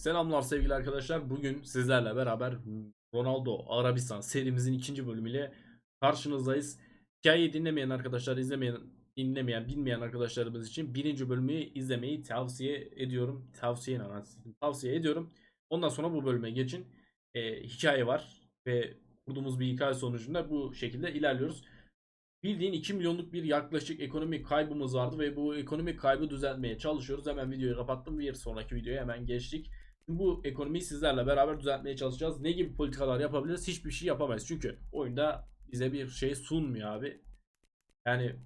Selamlar sevgili arkadaşlar. Bugün sizlerle beraber Ronaldo Arabistan serimizin ikinci bölümüyle karşınızdayız. Hikayeyi dinlemeyen arkadaşlar, izlemeyen, dinlemeyen, bilmeyen arkadaşlarımız için birinci bölümü izlemeyi tavsiye ediyorum. Tavsiye tavsiye ediyorum. Ondan sonra bu bölüme geçin. Ee, hikaye var ve kurduğumuz bir hikaye sonucunda bu şekilde ilerliyoruz. Bildiğin 2 milyonluk bir yaklaşık ekonomik kaybımız vardı ve bu ekonomik kaybı düzeltmeye çalışıyoruz. Hemen videoyu kapattım. Bir sonraki videoya hemen geçtik. Bu ekonomiyi sizlerle beraber düzeltmeye çalışacağız. Ne gibi politikalar yapabiliriz? Hiçbir şey yapamayız. Çünkü oyunda bize bir şey sunmuyor abi. Yani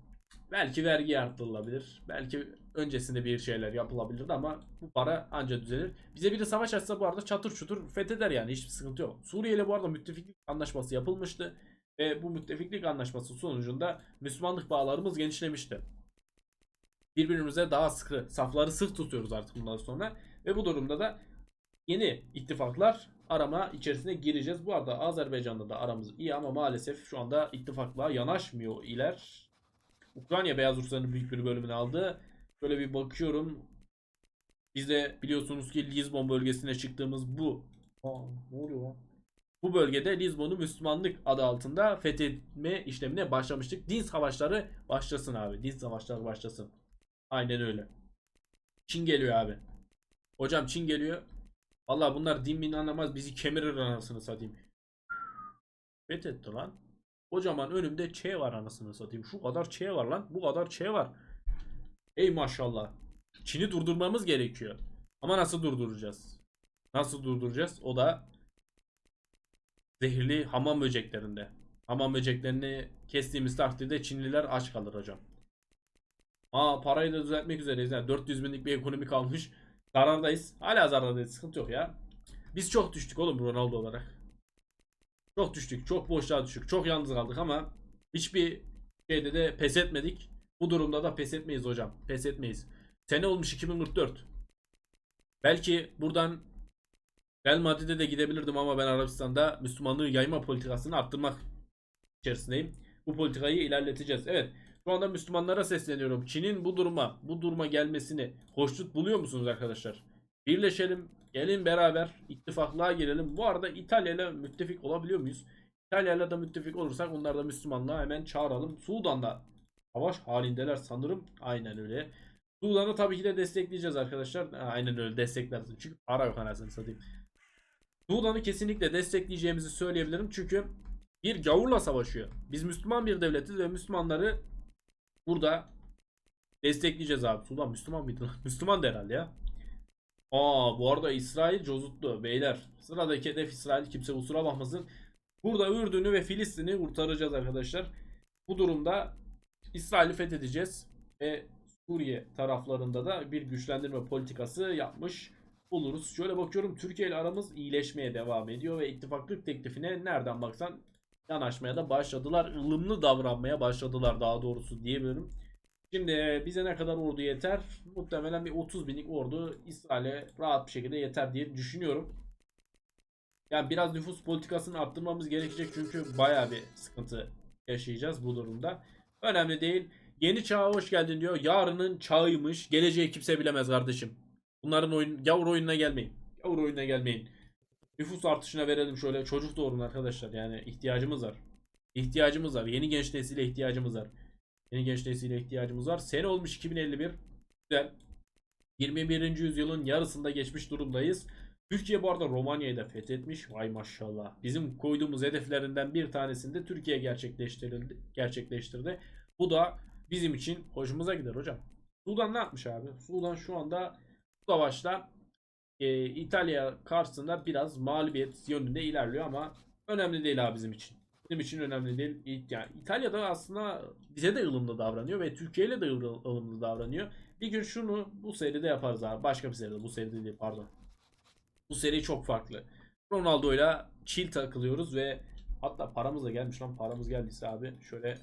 belki vergi arttırılabilir. Belki öncesinde bir şeyler yapılabilirdi ama bu para anca düzelir. Bize biri savaş açsa bu arada çatır çutur fetheder yani hiçbir sıkıntı yok. Suriye ile bu arada müttefiklik anlaşması yapılmıştı. Ve bu müttefiklik anlaşması sonucunda Müslümanlık bağlarımız genişlemişti. Birbirimize daha sıkı, safları sık tutuyoruz artık bundan sonra. Ve bu durumda da yeni ittifaklar arama içerisine gireceğiz. Bu arada Azerbaycan'da da aramız iyi ama maalesef şu anda ittifaklığa yanaşmıyor iler. Ukrayna Beyaz Rusların büyük bir bölümünü aldı. Şöyle bir bakıyorum. Biz de biliyorsunuz ki Lizbon bölgesine çıktığımız bu. Aa, ne oluyor? Bu bölgede Lizbon'u Müslümanlık adı altında fethetme işlemine başlamıştık. Din savaşları başlasın abi. Din savaşları başlasın. Aynen öyle. Çin geliyor abi. Hocam Çin geliyor. Vallahi bunlar din min anlamaz bizi kemirir anasını satayım. Fethetti lan. Kocaman önümde Ç var anasını satayım. Şu kadar Ç var lan. Bu kadar Ç var. Ey maşallah. Çin'i durdurmamız gerekiyor. Ama nasıl durduracağız? Nasıl durduracağız? O da zehirli hamam böceklerinde. Hamam böceklerini kestiğimiz takdirde Çinliler aç kalır hocam. Aa parayı da düzeltmek üzereyiz. Yani 400 binlik bir ekonomi kalmış. Zarardayız. Hala zarardayız. Sıkıntı yok ya. Biz çok düştük oğlum Ronaldo olarak. Çok düştük. Çok boşluğa düştük. Çok yalnız kaldık ama hiçbir şeyde de pes etmedik. Bu durumda da pes etmeyiz hocam. Pes etmeyiz. Sene olmuş 2044. Belki buradan Real Madrid'e de gidebilirdim ama ben Arabistan'da Müslümanlığı yayma politikasını arttırmak içerisindeyim. Bu politikayı ilerleteceğiz. Evet. Şu anda Müslümanlara sesleniyorum. Çin'in bu duruma, bu duruma gelmesini hoşnut buluyor musunuz arkadaşlar? Birleşelim, gelin beraber ittifaklığa girelim. Bu arada İtalya ile müttefik olabiliyor muyuz? İtalya ile de müttefik olursak onları da Müslümanlığa hemen çağıralım. Sudan'da savaş halindeler sanırım. Aynen öyle. Sudan'ı tabii ki de destekleyeceğiz arkadaşlar. Aynen öyle destekleriz. Çünkü para yok anasını satayım. Sudan'ı kesinlikle destekleyeceğimizi söyleyebilirim. Çünkü bir gavurla savaşıyor. Biz Müslüman bir devletiz ve Müslümanları burada destekleyeceğiz abi. Sudan Müslüman mıydı? Müslüman da herhalde ya. Aa bu arada İsrail cozuttu beyler. Sıradaki hedef İsrail kimse kusura bakmasın. Burada Ürdün'ü ve Filistin'i kurtaracağız arkadaşlar. Bu durumda İsrail'i fethedeceğiz. Ve Suriye taraflarında da bir güçlendirme politikası yapmış oluruz. Şöyle bakıyorum Türkiye ile aramız iyileşmeye devam ediyor ve ittifaklık teklifine nereden baksan yanaşmaya da başladılar. ılımlı davranmaya başladılar daha doğrusu diyebilirim. Şimdi bize ne kadar ordu yeter? Muhtemelen bir 30 binlik ordu İsrail'e rahat bir şekilde yeter diye düşünüyorum. Yani biraz nüfus politikasını arttırmamız gerekecek çünkü baya bir sıkıntı yaşayacağız bu durumda. Önemli değil. Yeni çağa hoş geldin diyor. Yarının çağıymış. Geleceği kimse bilemez kardeşim. Bunların oyun, gavur oyununa gelmeyin. Gavur oyununa gelmeyin. Nüfus artışına verelim şöyle. Çocuk doğurun arkadaşlar. Yani ihtiyacımız var. İhtiyacımız var. Yeni genç nesile ihtiyacımız var. Yeni genç nesile ihtiyacımız var. Sene olmuş 2051. Güzel. 21. yüzyılın yarısında geçmiş durumdayız. Türkiye bu arada Romanya'yı da fethetmiş. Vay maşallah. Bizim koyduğumuz hedeflerinden bir tanesini de Türkiye gerçekleştirildi, gerçekleştirdi. Bu da bizim için hoşumuza gider hocam. Sudan ne yapmış abi? Sudan şu anda savaşta e, İtalya karşısında biraz mağlubiyet yönünde ilerliyor ama önemli değil abi bizim için. Bizim için önemli değil. Yani İtalya'da aslında bize de ılımlı davranıyor ve Türkiye ile de ıl- ılımlı davranıyor. Bir gün şunu bu seride yaparız abi. Başka bir seride. Bu seride değil pardon. Bu seri çok farklı. Ronaldo'yla chill takılıyoruz ve hatta paramız da gelmiş lan paramız geldiyse abi şöyle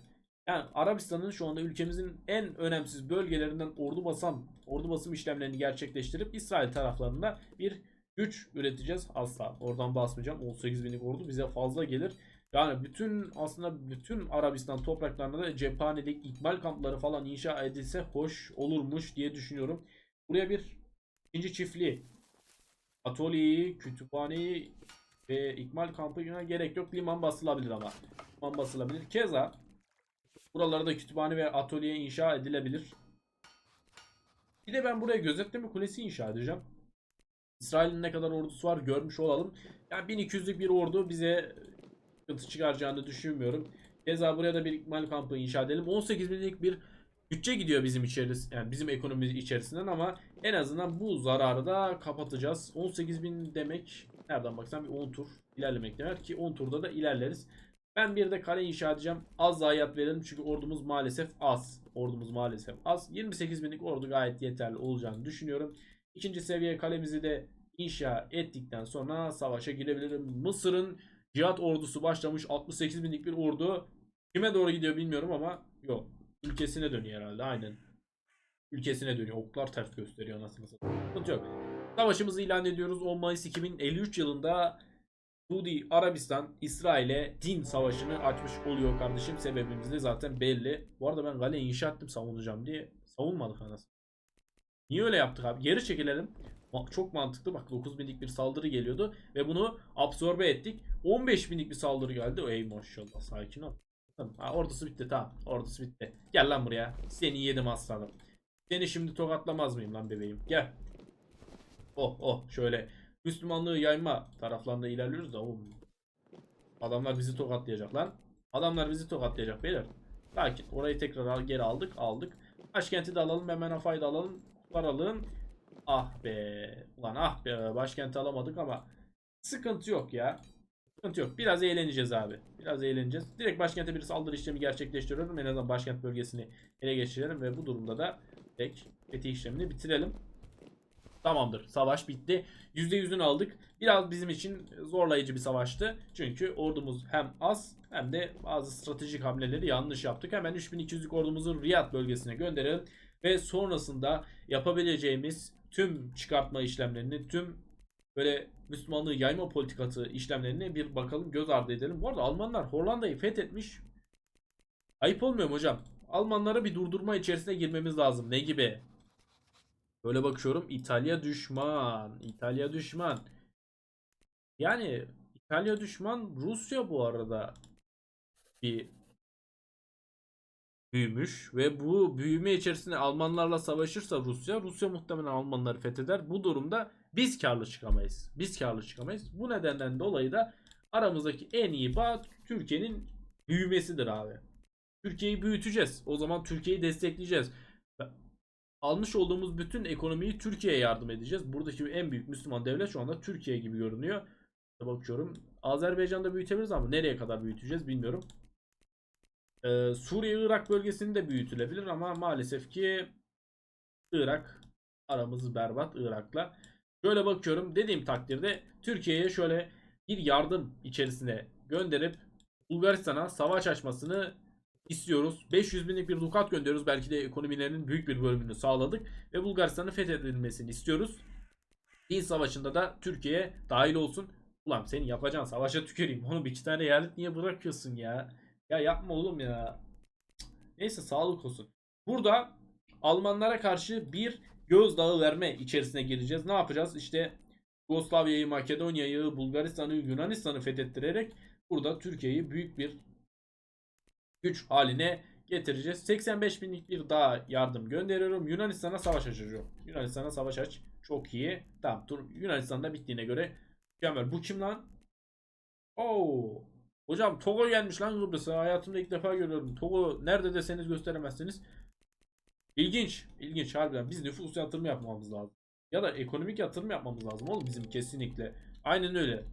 yani Arabistan'ın şu anda ülkemizin en önemsiz bölgelerinden ordu basam ordu basım işlemlerini gerçekleştirip İsrail taraflarında bir güç üreteceğiz. Asla oradan basmayacağım. 18 binlik ordu bize fazla gelir. Yani bütün aslında bütün Arabistan topraklarında da cephanelik ikmal kampları falan inşa edilse hoş olurmuş diye düşünüyorum. Buraya bir ikinci çiftliği atölyeyi, kütüphaneyi ve ikmal kampına gerek yok. Liman basılabilir ama. Liman basılabilir. Keza buralarda kütüphane ve atölye inşa edilebilir. Bir de ben buraya gözetleme kulesi inşa edeceğim. İsrail'in ne kadar ordusu var görmüş olalım. Yani 1200'lük bir ordu bize sıkıntı çıkaracağını düşünmüyorum. Keza buraya da bir ikmal kampı inşa edelim. 18 binlik bir bütçe gidiyor bizim içeris yani bizim ekonomimiz içerisinden ama en azından bu zararı da kapatacağız. 18 bin demek nereden baksan bir 10 tur ilerlemek demek ki 10 turda da ilerleriz. Ben bir de kale inşa edeceğim. Az zayiat verelim çünkü ordumuz maalesef az. Ordumuz maalesef az. 28 binlik ordu gayet yeterli olacağını düşünüyorum. İkinci seviye kalemizi de inşa ettikten sonra savaşa girebilirim. Mısır'ın cihat ordusu başlamış 68 binlik bir ordu. Kime doğru gidiyor bilmiyorum ama yok. Ülkesine dönüyor herhalde aynen. Ülkesine dönüyor. Oklar ters gösteriyor anasını satayım. Sıkıntı yok. Savaşımızı ilan ediyoruz. 10 Mayıs 2053 yılında Suudi Arabistan İsrail'e din savaşını açmış oluyor kardeşim. Sebebimiz de zaten belli. Bu arada ben kale inşa ettim savunacağım diye. Savunmadık anasını. Niye öyle yaptık abi? Geri çekilelim. Çok mantıklı. Bak 9 binlik bir saldırı geliyordu. Ve bunu absorbe ettik. 15 binlik bir saldırı geldi. Ey maşallah sakin ol. Tamam. Ha, ordusu bitti tamam. Ordusu bitti. Gel lan buraya. Seni yedim aslanım. Seni şimdi tokatlamaz mıyım lan bebeğim? Gel. Oh oh şöyle Müslümanlığı yayma taraflarında ilerliyoruz da oğlum. Adamlar bizi tokatlayacak lan. Adamlar bizi tokatlayacak beyler. Sakin. Orayı tekrar geri aldık. Aldık. Başkenti de alalım. Hemen Afay'ı da alalım. Kurtaralım. Ah be. Ulan ah be. Başkenti alamadık ama sıkıntı yok ya. Sıkıntı yok. Biraz eğleneceğiz abi. Biraz eğleneceğiz. Direkt başkente bir saldırı işlemi gerçekleştiriyorum. En azından başkent bölgesini ele geçirelim ve bu durumda da tek fetih işlemini bitirelim. Tamamdır. Savaş bitti. %100'ünü aldık. Biraz bizim için zorlayıcı bir savaştı. Çünkü ordumuz hem az hem de bazı stratejik hamleleri yanlış yaptık. Hemen 3200'lük ordumuzu Riyad bölgesine gönderelim. Ve sonrasında yapabileceğimiz tüm çıkartma işlemlerini, tüm böyle Müslümanlığı yayma politikası işlemlerini bir bakalım göz ardı edelim. Bu arada Almanlar Hollanda'yı fethetmiş. Ayıp olmuyor mu hocam? Almanlara bir durdurma içerisine girmemiz lazım. Ne gibi? Böyle bakıyorum İtalya düşman. İtalya düşman. Yani İtalya düşman Rusya bu arada bir büyümüş ve bu büyüme içerisinde Almanlarla savaşırsa Rusya, Rusya muhtemelen Almanları fetheder. Bu durumda biz karlı çıkamayız. Biz karlı çıkamayız. Bu nedenden dolayı da aramızdaki en iyi bağ Türkiye'nin büyümesidir abi. Türkiye'yi büyüteceğiz. O zaman Türkiye'yi destekleyeceğiz. Almış olduğumuz bütün ekonomiyi Türkiye'ye yardım edeceğiz. Buradaki en büyük Müslüman devlet şu anda Türkiye gibi görünüyor. Bakıyorum. Azerbaycan'da büyütebiliriz ama nereye kadar büyüteceğiz bilmiyorum. Ee, Suriye-Irak bölgesinde büyütülebilir ama maalesef ki Irak aramız berbat Irak'la. Şöyle bakıyorum dediğim takdirde Türkiye'ye şöyle bir yardım içerisine gönderip Bulgaristan'a savaş açmasını istiyoruz. 500 binlik bir dukat gönderiyoruz. Belki de ekonomilerinin büyük bir bölümünü sağladık. Ve Bulgaristan'ın fethedilmesini istiyoruz. Din savaşında da Türkiye dahil olsun. Ulan senin yapacağın savaşa tüküreyim. Onu bir iki tane eyalet niye bırakıyorsun ya? Ya yapma oğlum ya. Neyse sağlık olsun. Burada Almanlara karşı bir gözdağı verme içerisine gireceğiz. Ne yapacağız? İşte Yugoslavya'yı, Makedonya'yı, Bulgaristan'ı, Yunanistan'ı fethettirerek burada Türkiye'yi büyük bir güç haline getireceğiz. 85 binlik bir daha yardım gönderiyorum. Yunanistan'a savaş açacağım. Yunanistan'a savaş aç. Çok iyi. Tamam dur. Yunanistan'da bittiğine göre mükemmel. Bu kim lan? Oo. Hocam Togo gelmiş lan Kıbrıs'a. Hayatımda ilk defa görüyorum. Togo nerede deseniz gösteremezsiniz. İlginç. İlginç harbiden. Biz nüfus yatırımı yapmamız lazım. Ya da ekonomik yatırım yapmamız lazım oğlum bizim kesinlikle. Aynen öyle.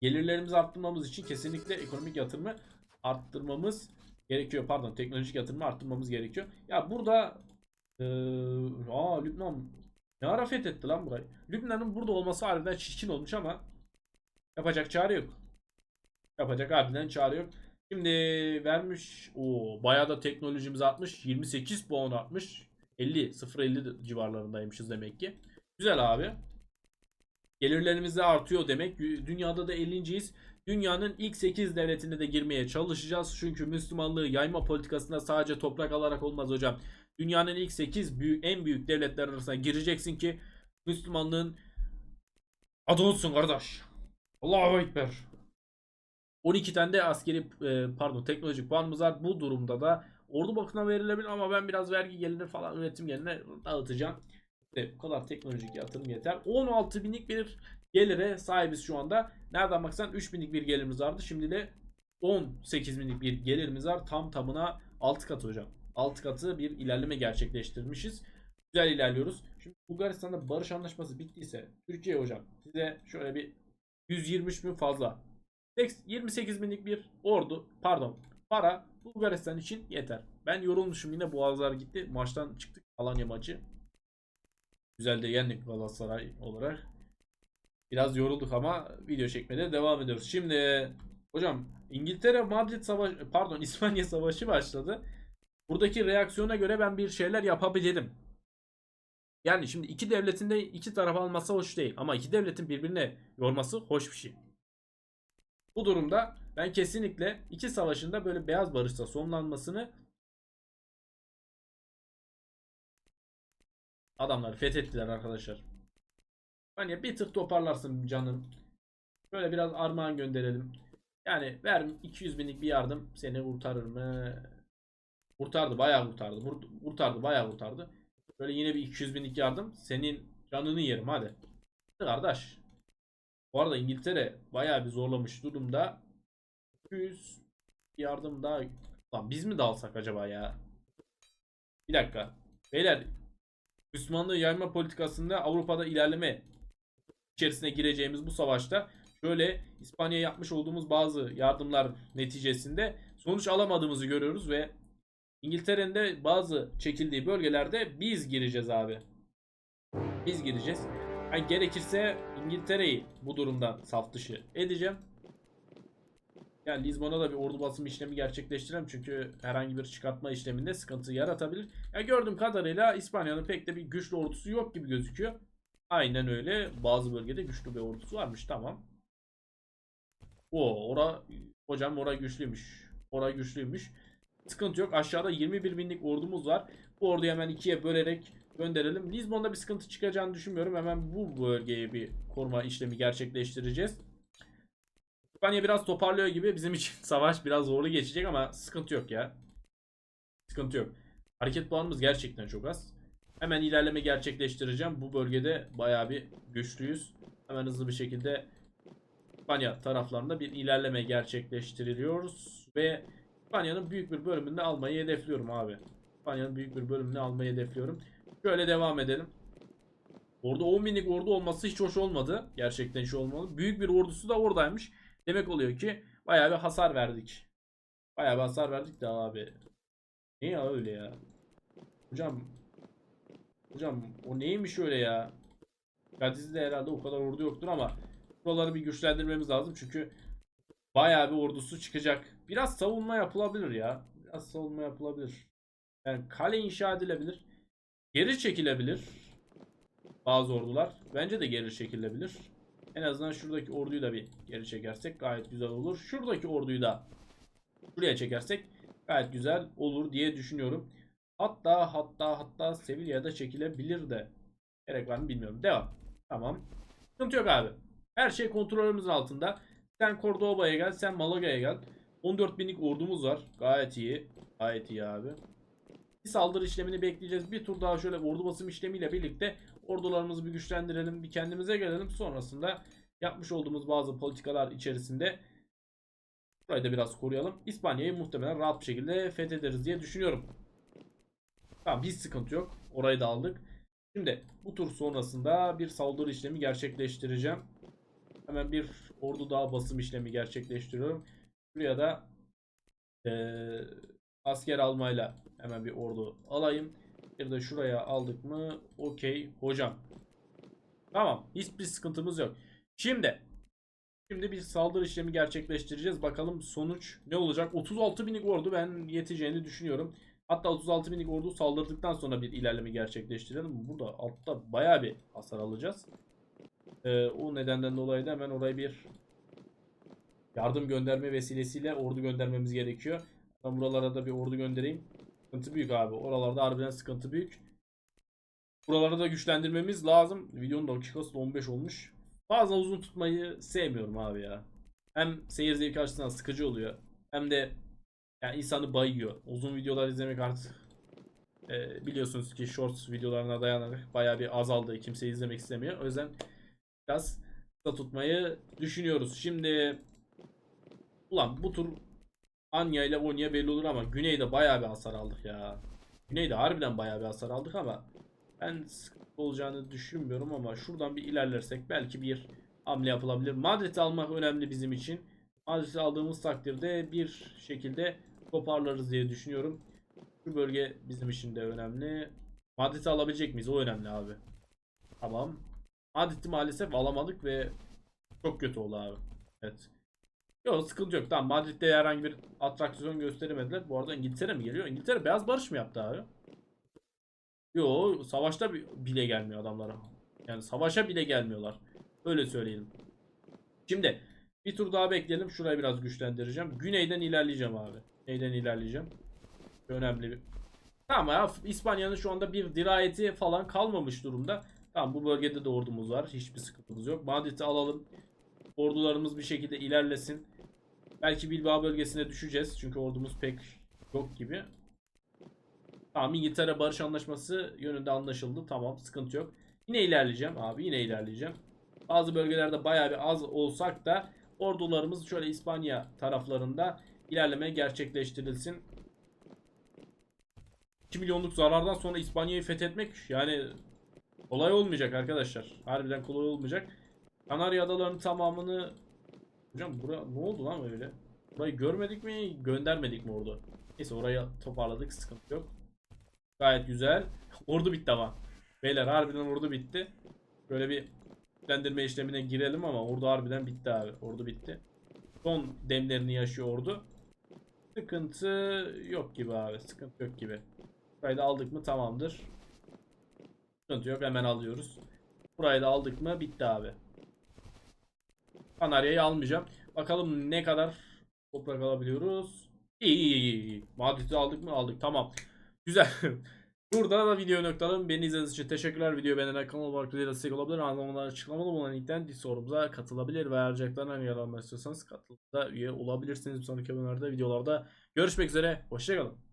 Gelirlerimizi arttırmamız için kesinlikle ekonomik yatırımı arttırmamız gerekiyor. Pardon teknolojik yatırımı arttırmamız gerekiyor. Ya burada ee, aa Lübnan ne ara fethetti lan burayı. Lübnan'ın burada olması harbiden çirkin olmuş ama yapacak çare yok. Yapacak harbiden çare yok. Şimdi vermiş o bayağı da teknolojimiz artmış. 28 puan artmış. 50 0.50 civarlarındaymışız demek ki. Güzel abi. Gelirlerimiz de artıyor demek. Dünyada da 50.yiz. Dünyanın ilk 8 devletine de girmeye çalışacağız. Çünkü Müslümanlığı yayma politikasında sadece toprak alarak olmaz hocam. Dünyanın ilk 8 büyük, en büyük devletler arasına gireceksin ki Müslümanlığın Adolsun kardeş. Allahu Ekber. 12 tane de askeri e, pardon teknolojik puanımız var. Bu durumda da ordu bakına verilebilir ama ben biraz vergi gelir falan üretim geline dağıtacağım. İşte bu kadar teknolojik yatırım yeter. 16 binlik bir gelire sahibiz şu anda. Nereden baksan 3 binlik bir gelirimiz vardı. Şimdi de 18 binlik bir gelirimiz var. Tam tamına 6 katı hocam. 6 katı bir ilerleme gerçekleştirmişiz. Güzel ilerliyoruz. Şimdi Bulgaristan'da barış anlaşması bittiyse Türkiye hocam size şöyle bir 123 bin fazla 28 binlik bir ordu pardon para Bulgaristan için yeter. Ben yorulmuşum yine boğazlar gitti. Maçtan çıktık Alanya maçı. Güzel de yendik Galatasaray olarak. Biraz yorulduk ama video çekmede devam ediyoruz. Şimdi hocam İngiltere Madrid savaşı pardon İspanya savaşı başladı. Buradaki reaksiyona göre ben bir şeyler yapabilirim. Yani şimdi iki devletin de iki taraf alması hoş değil. Ama iki devletin birbirine yorması hoş bir şey. Bu durumda ben kesinlikle iki savaşında böyle beyaz barışta sonlanmasını adamları fethettiler arkadaşlar. Hani bir tık toparlarsın canım. Böyle biraz armağan gönderelim. Yani ver 200 binlik bir yardım seni kurtarır mı? Kurtardı bayağı kurtardı. Kurtardı bayağı kurtardı. Böyle yine bir 200 binlik yardım senin canını yerim. Hadi Kardeş. Bu arada İngiltere bayağı bir zorlamış durumda. 200 yardım daha. Lan biz mi dalsak acaba ya? Bir dakika. Beyler Müslümanlığı yayma politikasında Avrupa'da ilerleme içerisine gireceğimiz bu savaşta şöyle İspanya'ya yapmış olduğumuz bazı yardımlar neticesinde sonuç alamadığımızı görüyoruz ve İngiltere'nin de bazı çekildiği bölgelerde biz gireceğiz abi. Biz gireceğiz. Yani gerekirse İngiltere'yi bu durumdan saf dışı edeceğim. Yani Lizbon'a da bir ordu basım işlemi gerçekleştireceğim çünkü herhangi bir çıkartma işleminde sıkıntı yaratabilir. Yani gördüğüm kadarıyla İspanya'nın pek de bir güçlü ordusu yok gibi gözüküyor. Aynen öyle. Bazı bölgede güçlü bir ordusu varmış. Tamam. O ora hocam ora güçlüymüş. Ora güçlüymüş. Sıkıntı yok. Aşağıda 21 binlik ordumuz var. Bu orduyu hemen ikiye bölerek gönderelim. Lizbon'da bir sıkıntı çıkacağını düşünmüyorum. Hemen bu bölgeye bir koruma işlemi gerçekleştireceğiz. İspanya biraz toparlıyor gibi. Bizim için savaş biraz zorlu geçecek ama sıkıntı yok ya. Sıkıntı yok. Hareket puanımız gerçekten çok az. Hemen ilerleme gerçekleştireceğim. Bu bölgede bayağı bir güçlüyüz. Hemen hızlı bir şekilde İspanya taraflarında bir ilerleme gerçekleştiriyoruz. Ve İspanya'nın büyük bir bölümünü almayı hedefliyorum abi. İspanya'nın büyük bir bölümünü almayı hedefliyorum. Şöyle devam edelim. Orada 10 binlik ordu olması hiç hoş olmadı. Gerçekten hiç olmadı. Büyük bir ordusu da oradaymış. Demek oluyor ki bayağı bir hasar verdik. Bayağı bir hasar verdik de abi. Ne ya öyle ya? Hocam Hocam o neymiş öyle ya? Gadiz'de herhalde o kadar ordu yoktur ama buraları bir güçlendirmemiz lazım çünkü bayağı bir ordusu çıkacak. Biraz savunma yapılabilir ya. Biraz savunma yapılabilir. Yani kale inşa edilebilir. Geri çekilebilir. Bazı ordular. Bence de geri çekilebilir. En azından şuradaki orduyu da bir geri çekersek gayet güzel olur. Şuradaki orduyu da şuraya çekersek gayet güzel olur diye düşünüyorum. Hatta hatta hatta Sevilla'da çekilebilir de. Gerek var mı bilmiyorum. Devam. Tamam. Sıkıntı yok abi. Her şey kontrolümüzün altında. Sen Cordoba'ya gel, sen Malaga'ya gel. 14 binlik ordumuz var. Gayet iyi. Gayet iyi abi. Bir saldırı işlemini bekleyeceğiz. Bir tur daha şöyle ordu basım işlemiyle birlikte ordularımızı bir güçlendirelim. Bir kendimize gelelim. Sonrasında yapmış olduğumuz bazı politikalar içerisinde burayı da biraz koruyalım. İspanya'yı muhtemelen rahat bir şekilde fethederiz diye düşünüyorum. Tamam hiç sıkıntı yok. Orayı da aldık. Şimdi bu tur sonrasında bir saldırı işlemi gerçekleştireceğim. Hemen bir ordu daha basım işlemi gerçekleştiriyorum. Buraya da eee, asker almayla hemen bir ordu alayım. Bir de şuraya aldık mı? Okey hocam. Tamam. Hiçbir sıkıntımız yok. Şimdi Şimdi bir saldırı işlemi gerçekleştireceğiz. Bakalım sonuç ne olacak? 36 binlik ordu ben yeteceğini düşünüyorum. Hatta 36 binlik ordu saldırdıktan sonra bir ilerleme gerçekleştirelim. Burada altta baya bir hasar alacağız. Ee, o nedenden dolayı da hemen oraya bir yardım gönderme vesilesiyle ordu göndermemiz gerekiyor. Ben buralara da bir ordu göndereyim. Sıkıntı büyük abi. Oralarda harbiden sıkıntı büyük. Buraları da güçlendirmemiz lazım. Videonun dakikası da 15 olmuş. bazen uzun tutmayı sevmiyorum abi ya. Hem seyir zevki açısından sıkıcı oluyor. Hem de yani insanı bayıyor. Uzun videolar izlemek artık e, biliyorsunuz ki shorts videolarına dayanarak bayağı bir azaldı. Kimse izlemek istemiyor. O yüzden biraz kısa tutmayı düşünüyoruz. Şimdi ulan bu tur Anya ile Onya belli olur ama Güney'de bayağı bir hasar aldık ya. Güney'de harbiden bayağı bir hasar aldık ama ben sıkıntı olacağını düşünmüyorum ama şuradan bir ilerlersek belki bir hamle yapılabilir. Madrid'i almak önemli bizim için. Madrid'i aldığımız takdirde bir şekilde toparlarız diye düşünüyorum. Şu bölge bizim için de önemli. Madrid'i alabilecek miyiz? O önemli abi. Tamam. Madrid'i maalesef alamadık ve çok kötü oldu abi. Evet. Yok sıkıntı yok. Tamam Madrid'de herhangi bir atraksiyon gösteremediler. Bu arada İngiltere mi geliyor? İngiltere beyaz barış mı yaptı abi? Yo savaşta bi- bile gelmiyor adamlara. Yani savaşa bile gelmiyorlar. Öyle söyleyelim. Şimdi bir tur daha bekleyelim. Şurayı biraz güçlendireceğim. Güneyden ilerleyeceğim abi. Güneyden ilerleyeceğim. Önemli bir. Tamam ya İspanya'nın şu anda bir dirayeti falan kalmamış durumda. Tamam bu bölgede de ordumuz var. Hiçbir sıkıntımız yok. Madrid'i alalım. Ordularımız bir şekilde ilerlesin. Belki Bilbao bölgesine düşeceğiz. Çünkü ordumuz pek yok gibi. Tamam İngiltere barış anlaşması yönünde anlaşıldı. Tamam sıkıntı yok. Yine ilerleyeceğim abi yine ilerleyeceğim. Bazı bölgelerde bayağı bir az olsak da ordularımız şöyle İspanya taraflarında ilerleme gerçekleştirilsin. 2 milyonluk zarardan sonra İspanya'yı fethetmek yani kolay olmayacak arkadaşlar. Harbiden kolay olmayacak. Kanarya Adaları'nın tamamını Hocam bura ne oldu lan öyle? Burayı görmedik mi göndermedik mi orada? Neyse orayı toparladık sıkıntı yok. Gayet güzel. Ordu bitti ama. Beyler harbiden ordu bitti. Böyle bir güçlendirme işlemine girelim ama ordu harbiden bitti abi. Ordu bitti. Son demlerini yaşıyor ordu. Sıkıntı yok gibi abi. Sıkıntı yok gibi. Burayı da aldık mı tamamdır. Sıkıntı yok hemen alıyoruz. Burayı da aldık mı bitti abi. Kanarya'yı almayacağım. Bakalım ne kadar toprak alabiliyoruz. İyi iyi iyi. iyi. Madrid'i aldık mı? Aldık. Tamam. Güzel. Burada da video noktalım. Beni izlediğiniz için teşekkürler. Video beğenen kanal olarak videoya destek olabilir. Anlamında açıklamalı bulunan linkten Discord'umuza katılabilir ve ayrıcalıklarından yer almak istiyorsanız katılımda üye olabilirsiniz. Bir sonraki bölümlerde videolarda görüşmek üzere. Hoşçakalın.